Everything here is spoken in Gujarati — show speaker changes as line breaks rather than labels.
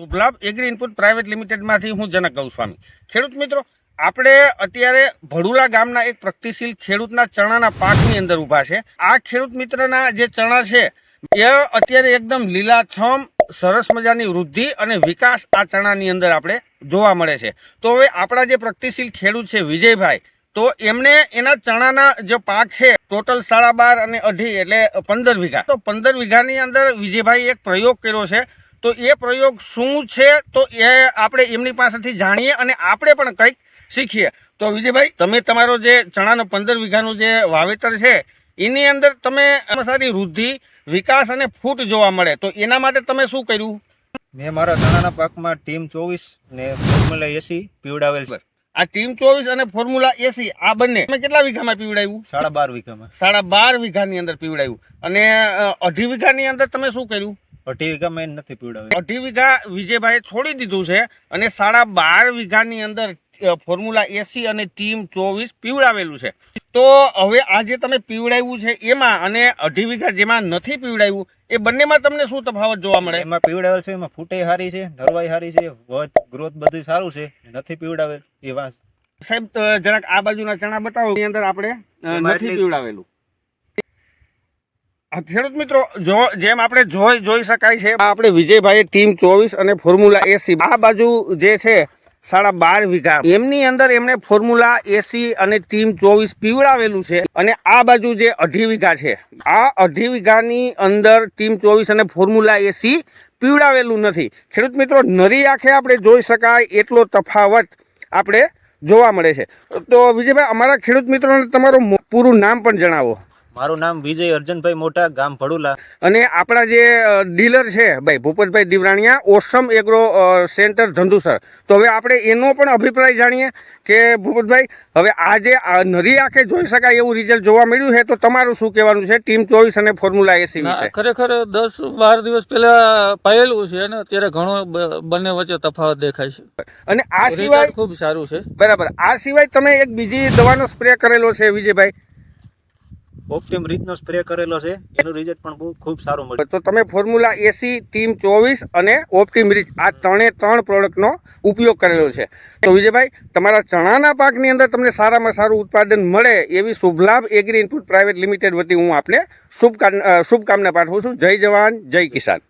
શુભલાભ એગ્રી ઇનપુટ પ્રાઇવેટ લિમિટેડમાંથી હું જનક ગૌસ્વામી ખેડૂત મિત્રો, આપણે અત્યારે ભડુલા ગામના એક પ્રગતિશીલ ખેડૂતના ચણાના પાકની અંદર ઊભા છે. આ ખેડૂત મિત્રના જે ચણા છે, એ અત્યારે એકદમ લીલાછમ, સરસ મજાની વૃદ્ધિ અને વિકાસ આ ચણાની અંદર આપણે જોવા મળે છે. તો હવે આપણા જે પ્રગતિશીલ ખેડૂત છે વિજયભાઈ, તો એમને એના ચણાના જે પાક છે, ટોટલ સાડા બાર અને અઢી એટલે પંદર વીઘા. તો પંદર વીઘાની અંદર વિજયભાઈ એક પ્રયોગ કર્યો છે. તો એ પ્રયોગ શું છે? તો એ આપણે એમની પાસેથી જાણીએ અને આપણે પણ કંઈક શીખીએ. તો વિજયભાઈ તમે તમારો જે ચણાનો પંદર વીઘાનું જે વાવેતર છે એની અંદર તમે સારી વૃદ્ધિ વિકાસ અને ફૂટ જોવા મળે. તો એના માટે તમે શું કર્યું?
મેં મારા ચણાના પાકમાં ટીમ ચોવીસ ને ફોર્મ્યુલા એસી પીવડાવેલ છે.
આ ટીમ ચોવીસ અને ફોર્મ્યુલા એસી આ બંને તમે કેટલા વીઘામાં પીવડાવ્યું?
સાડા બાર વીઘામાં.
સાડા બાર વીઘાની અંદર પીવડાવ્યું. અને અઢી વીઘાની અંદર તમે શું કર્યું?
અઢી એને નથી પીવડાવ્યું.
અઢી વીઘા વિજયભાઈ છોડી દીધું છે અને સાડા બાર વીઘાની અંદર ફોર્મ્યુલા એસી અને ટીમ ચોવીસ પીવડાવેલું છે. તો હવે આ જે તમે પીવડાવ્યું છે એમાં અને અઢી વીઘા જેમાં નથી પીવડાવ્યું એ બંનેમાં તમને શું તફાવત જોવા મળે?
એમાં પીવડાવેલ છે એમાં ફૂટે સારી છે નરવાઈ સારી છે ગ્રોથ બધું સારું છે નથી પીવડાવેલ એ વાત.
સાહેબ જરાક આ બાજુના ચણા બતાવો એની અંદર આપણે નથી પીવડાવેલું. ખેડૂત મિત્રો, જો, જેમ આપણે જોઈ જોઈ શકાય છે આપણે વિજયભાઈ ટીમ ચોવીસ અને ફોર્મ્યુલા એસી આ બાજુ જે છે, સાડા બાર વીઘા. એમની અંદર એમણે ફોર્મ્યુલા એસી અને ટીમ ચોવીસ પીવડાવેલું છે અને આ બાજુ જે અઢી વીઘા છે, આ અઢી વીઘાની અંદર ટીમ ચોવીસ અને ફોર્મ્યુલા એસી પીવડાવેલું નથી. ખેડૂત મિત્રો, નરી આંખે આપણે જોઈ શકાય એટલો તફાવત આપણે જોવા મળે છે. તો વિજયભાઈ, અમારા ખેડૂત મિત્રોને તમારું પૂરું નામ પણ જણાવો.
મારું નામ વિજય અર્જનભાઈ મોટા ગામ ભડુલા.
અને આપણા જે ડીલર છે ભાઈ Bhupatbhai Divraniya awesome agro centre Dhandhusar. તો હવે આપણે એનો પણ અભિપ્રાય જાણીએ કે ભૂપતભાઈ હવે આ જે આ નરી આંખે જોઈ શકાય એવું રિઝલ્ટ જોવા મળ્યું છે તો તમારું શું કહેવાનું છે? ટીમ ચોવીસ અને ફોર્મ્યુલા એસી વિશે.
ખરેખર દસ બાર દિવસ પહેલા પાયેલું છે અને અત્યારે ઘણો બંને વચ્ચે તફાવત દેખાય છે.
અને આ સિવાય
ખૂબ સારું છે.
બરાબર. આ સિવાય તમે એક બીજી દવાનો સ્પ્રે કરેલો છે વિજયભાઈ.
ઓપ્ટિમ રીતનો સ્પ્રે કરેલો છે. એનું રિઝલ્ટ પણ ખૂબ સારું મળ્યું.
તો તમે ફોર્મ્યુલા એસી ટીમ ચોવીસ અને ઓપ્ટિમ રીચ આ ત્રણે ત્રણ પ્રોડક્ટનો ઉપયોગ કરેલો છે. તો વિજયભાઈ, તમારા ચણાના પાકની અંદર તમને સારામાં સારું ઉત્પાદન મળે એવી Shubhlabh agri input private limited વતી હું આપને શુભકામ શુભકામના પાઠવું છું. જય જવાન, જય કિસાન.